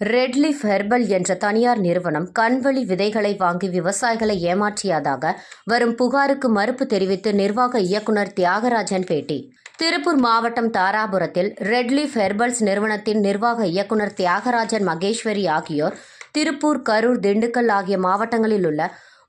ரெட்லிஃப் herbal என்ற தனியார் நிறுவனம் கண்வழி விதைகளை வாங்கி விவசாயிகளை ஏமாற்றியதாக வரும் புகாருக்கு மறுப்பு தெரிவித்து நிர்வாக இயக்குனர் தியாகராஜன் பேட்டி. திருப்பூர் மாவட்டம் தாராபுரத்தில் ரெட்லிஃப் ஹெர்பல்ஸ் நிறுவனத்தின் நிர்வாக இயக்குனர் தியாகராஜன் மகேஸ்வரி ஆகியோர் திருப்பூர் கரூர் திண்டுக்கல் ஆகிய மாவட்டங்களில் உள்ள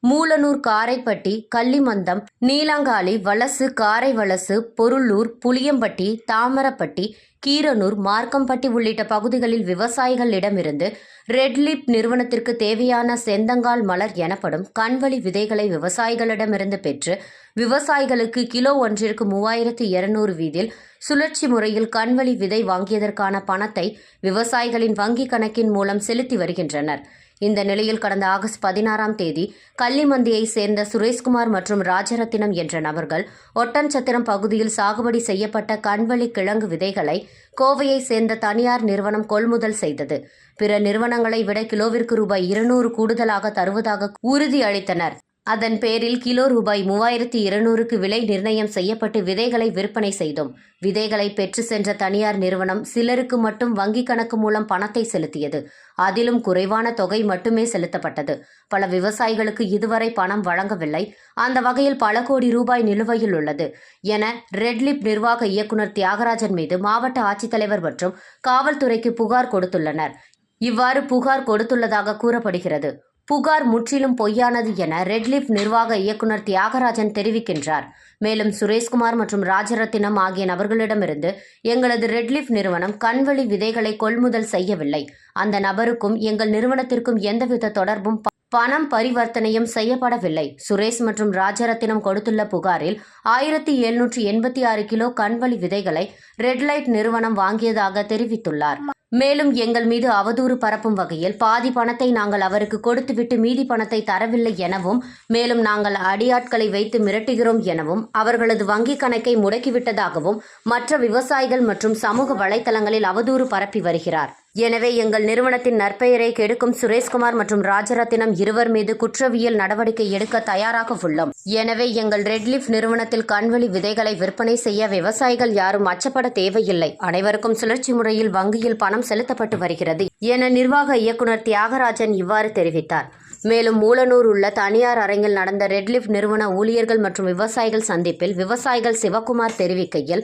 மூலனூர் காரைப்பட்டி கள்ளிமந்தம் நீலாங்காலி வலசு காரை வலசு பொருளூர் புளியம்பட்டி தாமரப்பட்டி கீரனூர் மார்க்கம்பட்டி உள்ளிட்ட பகுதிகளில் விவசாயிகளிடமிருந்து ரெட்லிப் நிறுவனத்திற்கு தேவையான செந்தங்கால் மலர் எனப்படும் கண்வழி விதைகளை விவசாயிகளிடமிருந்து பெற்று விவசாயிகளுக்கு கிலோ ஒன்றிற்கு மூவாயிரத்து இருநூறு வீதில் சுழற்சி முறையில் கண்வழி விதை வாங்கியதற்கான பணத்தை விவசாயிகளின் வங்கிக் கணக்கின் மூலம் செலுத்தி வருகின்றனர். இந்த நிலையில் கடந்த ஆகஸ்ட் பதினாறாம் தேதி கள்ளிமந்தியை சேர்ந்த சுரேஷ்குமார் மற்றும் ராஜரத்தினம் என்ற நபர்கள் ஒட்டன்சத்திரம் பகுதியில் சாகுபடி செய்யப்பட்ட கண்வழி கிழங்கு விதைகளை கோவையை சேர்ந்த தனியார் நிறுவனம் கொள்முதல் செய்தது. பிற நிறுவனங்களை விட கிலோவிற்கு ரூபாய் இருநூறு கூடுதலாக தருவதாக உறுதியளித்தனர் அதன் பேரில் கிலோ ரூபாய் மூவாயிரத்தி இருநூறுக்கு விலை நிர்ணயம் செய்யப்பட்டு விதைகளை விற்பனை செய்தோம். விதைகளை பெற்று சென்ற தனியார் நிறுவனம் சிலருக்கு மட்டும் வங்கிக் கணக்கு மூலம் பணத்தை செலுத்தியது. அதிலும் குறைவான தொகை மட்டுமே செலுத்தப்பட்டது. பல விவசாயிகளுக்கு இதுவரை பணம் வழங்கவில்லை. அந்த வகையில் பல கோடி ரூபாய் நிலுவையில் உள்ளது. என ரெட்லிப் நிர்வாக இயக்குனர் தியாகராஜன் மீது மாவட்ட ஆட்சித்தலைவர் மற்றும் காவல்துறைக்கு புகார் கொடுத்துள்ளனர். இவ்வாறு புகார் கொடுத்துள்ளதாக கூறப்படுகிறது. புகார் முற்றிலும் பொய்யானது என ரெட்லிப் நிர்வாக இயக்குனர் தியாகராஜன் தெரிவிக்கின்றார். மேலும் சுரேஷ்குமார் மற்றும் ராஜரத்தினம் ஆகிய நபர்களிடமிருந்து எங்களது ரெட்லிப் நிறுவனம் கண்வழி விதைகளை கொள்முதல் செய்யவில்லை. அந்த நபருக்கும் எங்கள் நிறுவனத்திற்கும் எந்தவித தொடர்பும் பணம் பரிவர்த்தனையும் செய்யப்படவில்லை. சுரேஷ் மற்றும் ராஜரத்தினம் கொடுத்துள்ள புகாரில் ஆயிரத்தி எழுநூற்றி எண்பத்தி ஆறு கிலோ கண்வழி விதைகளை ரெட்லைட் நிறுவனம் வாங்கியதாக தெரிவித்துள்ளார். மேலும் எங்கள் மீது அவதூறு பரப்பும் வகையில் பாதி பணத்தை நாங்கள் அவருக்கு கொடுத்துவிட்டு மீதி பணத்தை தரவில்லை எனவும் மேலும் நாங்கள் அடியாட்களை வைத்து மிரட்டுகிறோம் எனவும் அவர்களது வங்கிக் கணக்கை முடக்கிவிட்டதாகவும் மற்ற விவசாயிகள் மற்றும் சமூக வலைதளங்களில் அவதூறு பரப்பி வருகிறார். எனவே எங்கள் நிறுவனத்தின் நற்பெயரை கெடுக்கும் சுரேஷ்குமார் மற்றும் ராஜரத்தினம் இருவர் மீது குற்றவியல் நடவடிக்கை எடுக்க தயாராக உள்ளோம். எனவே எங்கள் ரெட்லிஃப் நிறுவனத்தில் கண்வழி விதைகளை விற்பனை செய்ய விவசாயிகள் யாரும் அச்சப்பட தேவையில்லை. அனைவருக்கும் சுழற்சி முறையில் வங்கியில் பணம் செலுத்தப்பட்டு வருகிறது என நிர்வாக இயக்குனர் தியாகராஜன் இவ்வாறு தெரிவித்தார். மேலும் மூலனூர் உள்ள தனியார் அரங்கில் நடந்த ரெட்லிஃப் நிறுவன ஊழியர்கள் மற்றும் விவசாயிகள் சந்திப்பில் விவசாயிகள் சிவக்குமார் தெரிவிக்கையில்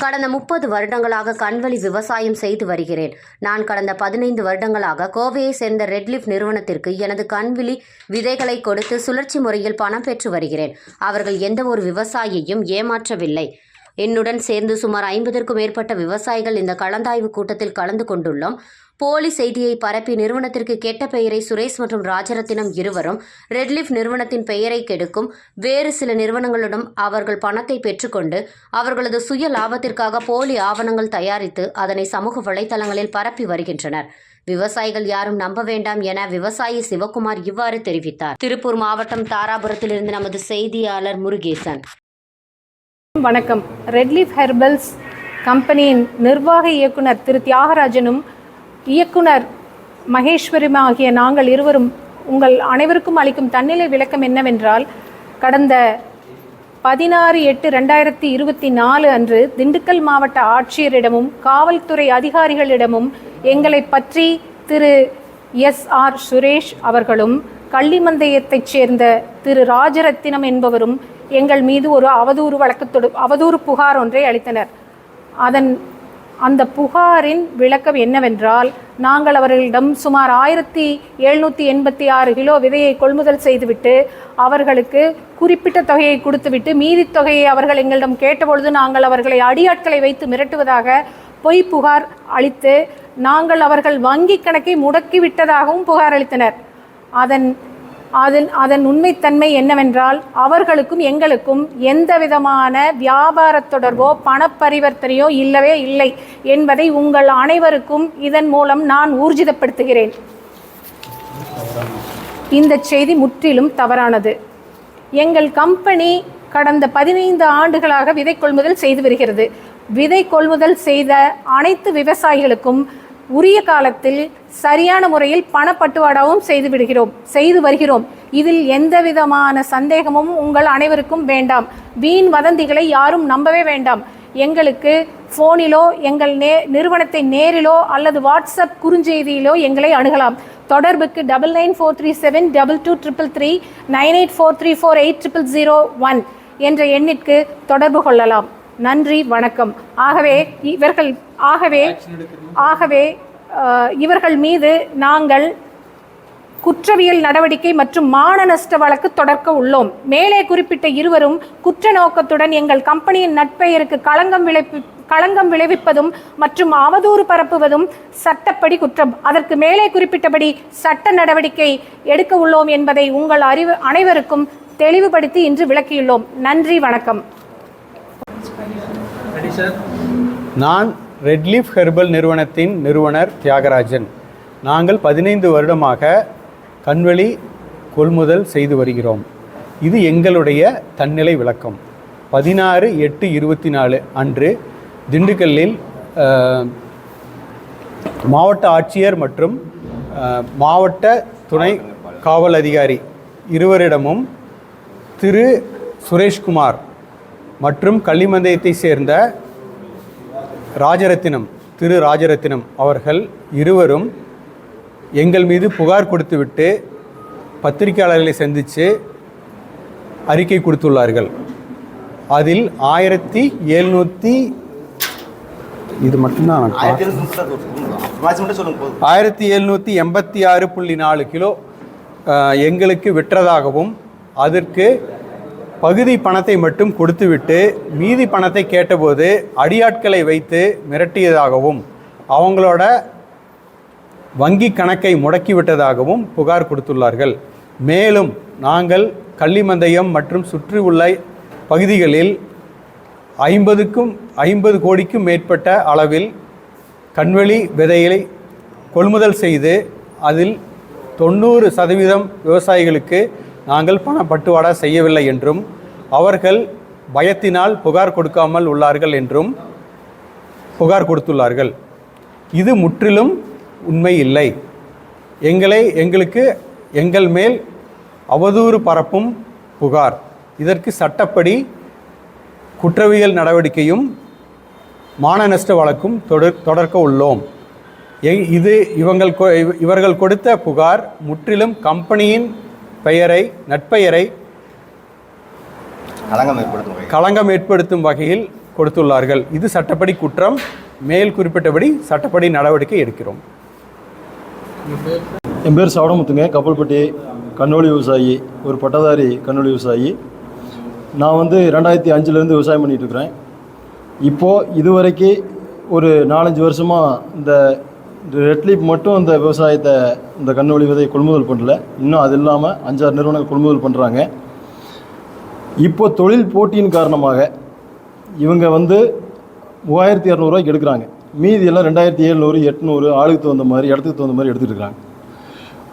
கடந்த முப்பது வருடங்களாக கண்வழி விவசாயம் செய்து வருகிறேன். நான் கடந்த பதினைந்து வருடங்களாக கோவையை சேர்ந்த ரெட்லிஃப் நிறுவனத்திற்கு எனது கண்விழி விதைகளை கொடுத்து சுழற்சி முறையில் பணம் பெற்று வருகிறேன். அவர்கள் எந்த ஒரு விவசாயியையும் ஏமாற்றவில்லை. என்னுடன் சேர்ந்து சுமார் ஐம்பதற்கும் மேற்பட்ட விவசாயிகள் இந்த கலந்தாய்வு கூட்டத்தில் கலந்து கொண்டுள்ளோம். போலி செய்தியை பரப்பி நிறுவனத்திற்கு கெட்ட பெயரை சுரேஷ் மற்றும் ராஜரத்தினம் இருவரும் ரெட்லிஃப் நிறுவனத்தின் பெயரை கெடுக்கும் வேறு சில நிறுவனங்களிடம் அவர்கள் பணத்தை பெற்றுக்கொண்டு அவர்களது சுய லாபத்திற்காக போலி ஆவணங்கள் தயாரித்து அதனை சமூக வலைதளங்களில் பரப்பி வருகின்றனர். விவசாயிகள் யாரும் நம்ப வேண்டாம் என விவசாயி சிவகுமார் இவ்வாறு தெரிவித்தார். திருப்பூர் மாவட்டம் தாராபுரத்திலிருந்து நமது செய்தியாளர் முருகேசன். வணக்கம். ரெட்லீஃப் ஹெர்பல்ஸ் கம்பெனியின் நிர்வாக இயக்குனர் திரு தியாகராஜனும் இயக்குனர் மகேஸ்வரியும் ஆகிய நாங்கள் இருவரும் உங்கள் அனைவருக்கும் அளிக்கும் தன்னிலை விளக்கம் என்னவென்றால் கடந்த பதினாறு எட்டு ரெண்டாயிரத்தி இருபத்தி நாலு அன்று திண்டுக்கல் மாவட்ட ஆட்சியரிடமும் காவல்துறை அதிகாரிகளிடமும் எங்களை பற்றி திரு எஸ் ஆர் சுரேஷ் அவர்களும் கள்ளிமந்தயத்தைச் சேர்ந்த திரு ராஜரத்தினம் என்பவரும் எங்கள் மீது ஒரு அவதூறு வழக்கு தொடு அவதூறு புகார் ஒன்றை அளித்தனர். அதன் அந்த புகாரின் விளக்கம் என்னவென்றால் நாங்கள் அவர்களிடம் சுமார் ஆயிரத்தி எழுநூற்றி எண்பத்தி ஆறு கிலோ விதையை கொள்முதல் செய்துவிட்டு அவர்களுக்கு குறிப்பிட்ட தொகையை கொடுத்துவிட்டு மீதி தொகையை அவர்கள் எங்களிடம் கேட்டபொழுது நாங்கள் அவர்களை அடியாட்களை வைத்து மிரட்டுவதாக பொய் புகார் அளித்து நாங்கள் அவர்கள் வங்கி கணக்கை முடக்கிவிட்டதாகவும் புகார் அளித்தனர். அதன் அதன் அதன் உண்மைத்தன்மை என்னவென்றால் அவர்களுக்கும் எங்களுக்கும் எந்த விதமான வியாபார தொடர்போ பணப்பரிவர்த்தனையோ இல்லவே இல்லை என்பதை உங்கள் அனைவருக்கும் இதன் மூலம் நான் ஊர்ஜிதப்படுத்துகிறேன். இந்த செய்தி முற்றிலும் தவறானது. எங்கள் கம்பெனி கடந்த பதினைந்து ஆண்டுகளாக விதை கொள்முதல் செய்து வருகிறது. விதை கொள்முதல் செய்த அனைத்து விவசாயிகளுக்கும் உரிய காலத்தில் சரியான முறையில் பணப்பட்டுவாடாவும் செய்து விடுகிறோம் செய்து வருகிறோம். இதில் எந்த விதமான சந்தேகமும் உங்கள் அனைவருக்கும் வேண்டாம். வீண் வதந்திகளை யாரும் நம்பவே வேண்டாம். எங்களுக்கு ஃபோனிலோ எங்கள் நே நிறுவனத்தை நேரிலோ அல்லது வாட்ஸ்அப் குறுஞ்செய்தியிலோ எங்களை அணுகலாம். தொடர்புக்கு double nine four three seven double two triple three nine eight four three four eight triple zero one என்ற எண்ணிற்கு தொடர்பு கொள்ளலாம். நன்றி வணக்கம். ஆகவே இவர்கள் ஆகவே ஆகவே இவர்கள் மீது நாங்கள் குற்றவியல் நடவடிக்கை மற்றும் மான நஷ்ட வழக்கு தொடர்க்க உள்ளோம். மேலே குறிப்பிட்ட இருவரும் குற்ற நோக்கத்துடன் எங்கள் கம்பெனியின் நட்பெயருக்கு களங்கம் விளைவி களங்கம் விளைவிப்பதும் மற்றும் அவதூறு பரப்புவதும் சட்டப்படி குற்றம். அதற்கு மேலே குறிப்பிட்டபடி சட்ட நடவடிக்கை எடுக்க உள்ளோம் என்பதை உங்கள் அறிவு அனைவருக்கும் தெளிவுபடுத்தி இன்று விளக்கியுள்ளோம். நன்றி வணக்கம். நான் ரெட்லீஃப் ஹெர்பல் நிறுவனத்தின் நிறுவனர் தியாகராஜன். நாங்கள் பதினைந்து வருடமாக கண்வெளி கொள்முதல் செய்து வருகிறோம். இது எங்களுடைய தன்னிலை விளக்கம். பதினாறு எட்டு இருபத்தி நாலு அன்று திண்டுக்கல்லில் மாவட்ட ஆட்சியர் மற்றும் மாவட்ட துணை காவல் அதிகாரி இருவரிடமும் திரு சுரேஷ்குமார் மற்றும் கள்ளிமந்தயத்தை சேர்ந்த ராஜரத்தினம் திரு ராஜரத்தினம் அவர்கள் இருவரும் எங்கள் மீது புகார் கொடுத்துவிட்டு பத்திரிகையாளர்களை சந்தித்து அறிக்கை கொடுத்துள்ளார்கள். அதில் ஆயிரத்தி எழுநூற்றி இது மட்டும்தான் ஆயிரத்தி எழுநூற்றி எண்பத்தி ஆறு புள்ளி நாலு கிலோ. எங்களுக்கு விற்றதாகவும் அதற்கு பகுதி பணத்தை மட்டும் கொடுத்துவிட்டு மீதி பணத்தை கேட்டபோது அடியாட்களை வைத்து மிரட்டியதாகவும் அவங்களோட வங்கி கணக்கை முடக்கிவிட்டதாகவும் புகார் கொடுத்துள்ளார்கள். மேலும் நாங்கள் கள்ளிமந்தயம் மற்றும் சுற்றி உள்ள பகுதிகளில் ஐம்பதுக்கும் ஐம்பது கோடிக்கும் மேற்பட்ட அளவில் கண்வெளி விதைகளை கொள்முதல் செய்து அதில் தொண்ணூறு சதவீதம் விவசாயிகளுக்கு நாங்கள் பண பட்டுவாடா செய்யவில்லை என்றும் அவர்கள் பயத்தினால் புகார் கொடுக்காமல் உள்ளார்கள் என்றும் புகார் கொடுத்துள்ளார்கள். இது முற்றிலும் உண்மை இல்லை. எங்களை எங்களுக்கு எங்கள் மேல் அவதூறு பரப்பும் புகார். இதற்கு சட்டப்படி குற்றவியல் நடவடிக்கையும் மான நஷ்ட வழக்கும் தொடர் தொடர்க்க உள்ளோம். எ- இது இவங்கள் கொ- இவ- இவர்கள் கொடுத்த புகார் முற்றிலும் கம்பெனியின் பெயரை நட்பெயரை களங்கம் ஏற்படுத்தும் வகை. களங்கம் ஏற்படுத்தும் வகையில் கொடுத்துள்ளார்கள். இது சட்டப்படி குற்றம். மேல் குறிப்பிட்டபடி சட்டப்படி நடவடிக்கை எடுக்கிறோம். என் பேர் சவடமுத்துங்க. கப்பல்பட்டி கண்ணோலி விவசாயி ஒரு பட்டதாரி கண்ணோலி விவசாயி. நான் வந்து ரெண்டாயிரத்தி அஞ்சுலேருந்து விவசாயம் பண்ணிட்டு இருக்கிறேன். இப்போது இதுவரைக்கு ஒரு நாலஞ்சு வருஷமாக இந்த ரெட்லீப் மட்டும் இந்த விவசாயத்தை இந்த கண்ணோலி விதை கொள்முதல் பண்ணல. இன்னும் அது இல்லாமல் அஞ்சாறு நிறுவனங்கள் கொள்முதல் பண்ணுறாங்க இப்போ தொழில் போட்டியின் காரணமாக இவங்க வந்து மூவாயிரத்தி இரநூறுவாய்க்கு எடுக்கிறாங்க. மீதி எல்லாம் ரெண்டாயிரத்தி எழுநூறு எட்நூறு ஆளுக்கு தகுந்த மாதிரி இடத்துக்கு தகுந்த மாதிரி எடுத்துகிட்டு இருக்காங்க.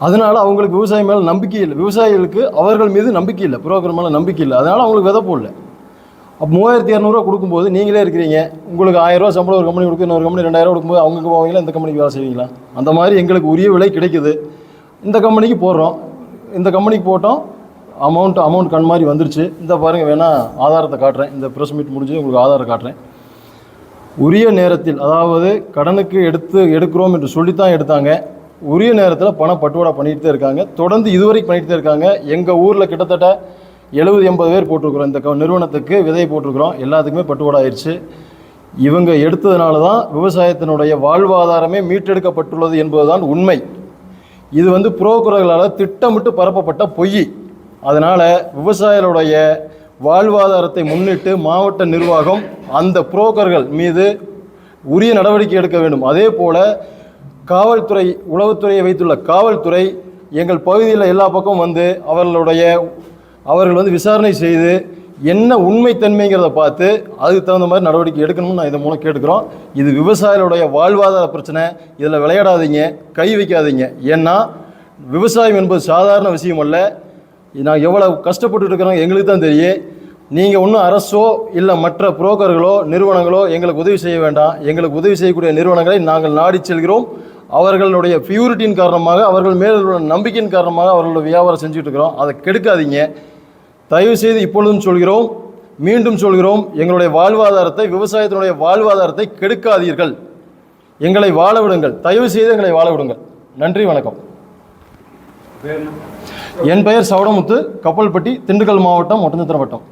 அதனால் அவங்களுக்கு விவசாயம் மேலே நம்பிக்கை இல்லை. விவசாயிகளுக்கு அவர்கள் மீது நம்பிக்கை இல்லை. புரோக்கர் மேலே நம்பிக்கை இல்லை. அதனால் அவங்களுக்கு விதை போடல. அப்போ மூவாயிரத்தி இரநூறுவா கொடுக்கும்போது நீங்களே இருக்கிறீங்க. உங்களுக்கு ஆயிரரூவா சம்பளம் ஒரு கம்பெனி கொடுக்கு இன்னொரு கம்பெனி ரெண்டாயிரம் கொடுக்கும்போது அவங்களுக்கு போவீங்களா? இந்த கம்பெனிக்கு வேலை செய்வீங்களா? அந்த மாதிரி எங்களுக்கு உரிய விலை கிடைக்குது. இந்த கம்பெனிக்கு போடுறோம். இந்த கம்பெனிக்கு போட்டோம். அமௌண்ட் அமௌண்ட் கண் மாதிரி வந்துருச்சு. இந்த பாருங்கள் வேணால் ஆதாரத்தை காட்டுறேன். இந்த ப்ரெஸ் மீட் முடிஞ்சு உங்களுக்கு ஆதாரம் காட்டுறேன். உரிய நேரத்தில் அதாவது கடனுக்கு எடுத்து எடுக்கிறோம் என்று சொல்லித்தான் எடுத்தாங்க. உரிய நேரத்தில் பணம் பட்டுவாடா பண்ணிகிட்டு தான் இருக்காங்க. தொடர்ந்து இதுவரைக்கும் பண்ணிகிட்டு தான் இருக்காங்க. எங்கள் ஊரில் கிட்டத்தட்ட எழுபது எண்பது பேர் போட்டிருக்கிறோம். இந்த க- நிறுவனத்துக்கு விதை போட்டிருக்கிறோம். எல்லாத்துக்குமே பட்டுவாடாயிருச்சு இவங்க எடுத்ததுனால தான் விவசாயத்தினுடைய வாழ்வாதாரமே மீட்டெடுக்கப்பட்டுள்ளது என்பதுதான் உண்மை. இது வந்து புரோக்கர்களால் திட்டமிட்டு பரப்பப்பட்ட பொய். அதனால் விவசாயிகளுடைய வாழ்வாதாரத்தை முன்னிட்டு மாவட்ட நிர்வாகம் அந்த புரோக்கர்கள் மீது உரிய நடவடிக்கை எடுக்க வேண்டும். அதே போல் காவல்துறை உளவுத்துறையை வைத்துள்ள காவல்துறை எங்கள் பகுதியில் எல்லா பக்கம் வந்து அவர்களுடைய அவர்கள் வந்து விசாரணை செய்து என்ன உண்மைத்தன்மைங்கிறத பார்த்து அதுக்கு தகுந்த மாதிரி நடவடிக்கை எடுக்கணும்னு நான் இதன் மூலம் கேட்டுக்கிறோம். இது விவசாயிகளுடைய வாழ்வாதார பிரச்சனை. இதில் விளையாடாதீங்க கை வைக்காதீங்க. ஏன்னா விவசாயம் என்பது சாதாரண விஷயம் அல்ல. நான் எவ்வளோ கஷ்டப்பட்டு இருக்கிறோம் எங்களுக்கு தான் தெரியும். நீங்கள் ஒன்றும் அரசோ இல்லை மற்ற புரோக்கர்களோ நிறுவனங்களோ எங்களுக்கு உதவி செய்ய வேண்டாம். எங்களுக்கு உதவி செய்யக்கூடிய நிறுவனங்களை நாங்கள் நாடி செல்கிறோம். அவர்களுடைய பியூரிட்டியின் காரணமாக அவர்கள் மேல் நம்பிக்கையின் காரணமாக அவர்களோட வியாபாரம் செஞ்சுட்டு இருக்கிறோம். அதை கெடுக்காதீங்க. தயவு செய்து இப்பொழுதும் சொல்கிறோம் மீண்டும் சொல்கிறோம் எங்களுடைய வாழ்வாதாரத்தை விவசாயத்தினுடைய வாழ்வாதாரத்தை கெடுக்காதீர்கள். எங்களை வாழ விடுங்கள். தயவு செய்து எங்களை வாழ விடுங்கள். நன்றி வணக்கம். என் பெயர் சவடமுத்து கப்பல்பட்டி திண்டுக்கல் மாவட்டம் ஒட்டஞ்சத்திரம் வட்டம்.